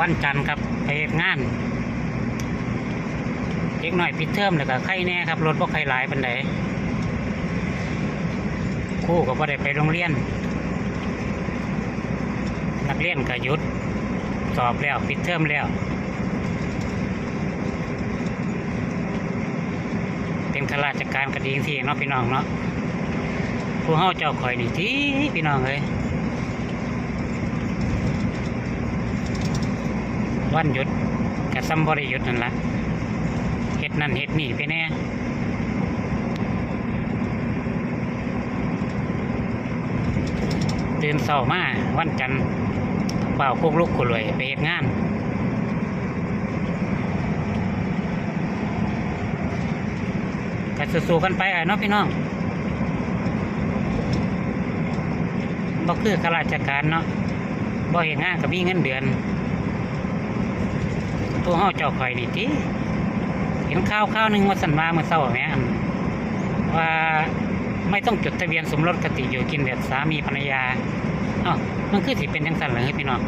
วันจันทร์ครับไปเฮ็ดงานเด็กหน่อยปิดเทอมแล้วก็ไข้แน่ครับรถบ่ใครหลายปันไดคู่ก็บ่ได้ไปโรงเรียน นักเรียนก็หยุด สอบแล้วปิดเทอมแล้วเป็นข้าราชการก็ดีที่เนาะพี่น้องเนาะผู้เฮาเจ้าข่อยนี่ที่พี่น้องเอ้ย วันหยุดกะซ้ำบ่ได้หยุดนั่นละเฮ็ดนั่นเฮ็ดนี่ไปแน่ตื่นเช้ามาวันจันทร์เป่าคุกลุกขุรวยไปเฮ็ดงานก็สู้ๆกันไปไอะเนาะพี่น้องบ่คือข้าราชการเนาะบ่เห็นงานก็มีเงินเดือน ตัวเฮาเจ้าข่อยนี่ติเห็นข่าวข่าวหนึ่งว่าสันมาเมื่อเช้าแหม่ว่าไม่ต้องจดทะเบียนสมรสกติอยู่กินแบบสามีภรรยาอ้ามันคือสิเป็นจังซั่นเหรอพี่น้อง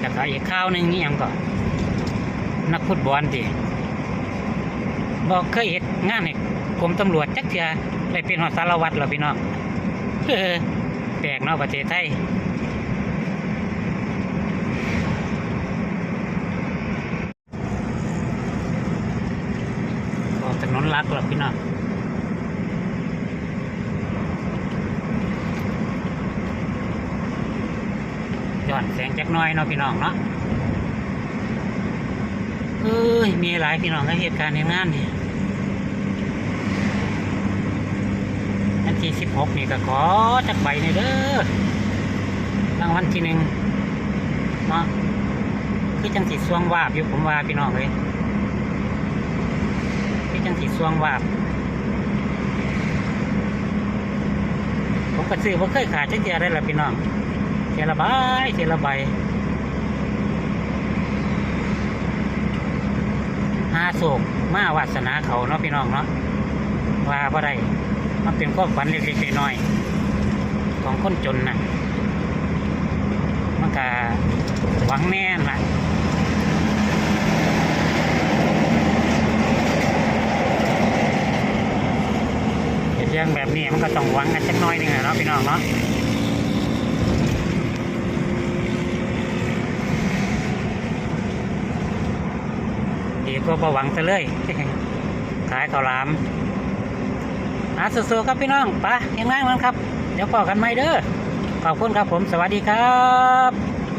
แล้วก็อีกข่าวหนึ่งนี่ยังก่อนนักฟุตบอลดิบอกเคยเห็นงานให้กรมตำรวจจักเทื่อได้เป็นหอดสารวัตรหรอพี่น้องแปลกเนาะประเทศไทย ออกถนนลักหรอพี่น้องย้อนแสงจักน้อยเนาะพี่น้องเนาะเอ้ย มีหลายพี่น้องก็เหตุการณ์ในงานนี่วันที่สิบหกนี่ก็ขอจักใบในอยเด้อรางวัลที่หนึ่งเนาะคือจังสีสวงวาบอยู่ผมว่าพี่น้องเลย สีสวงวาบผมก็ซื้อผมเคยขาดเทียได้ละพี่น้องเทละใบเทละใบหาโศกมาวาสนาเขาเนาะพี่น้องเนาะว่าบ่ได้มันเป็นความฝันเล็กๆน้อยๆของคนจนน่ะมันก็หวังแน่นล่ะเฮ็ดเรื่องแบบนี้มันก็ต้องหวังกันสักน้อยหนึงอะเนาะพี่น้องเนาะดีก็ประหวังซะเลยขายข้าวหลามหาสู้ๆครับพี่น้องปะยังไงมันครับ เดี๋ยวพอกันไหมเด้อขอบคุณครับผมสวัสดีครับ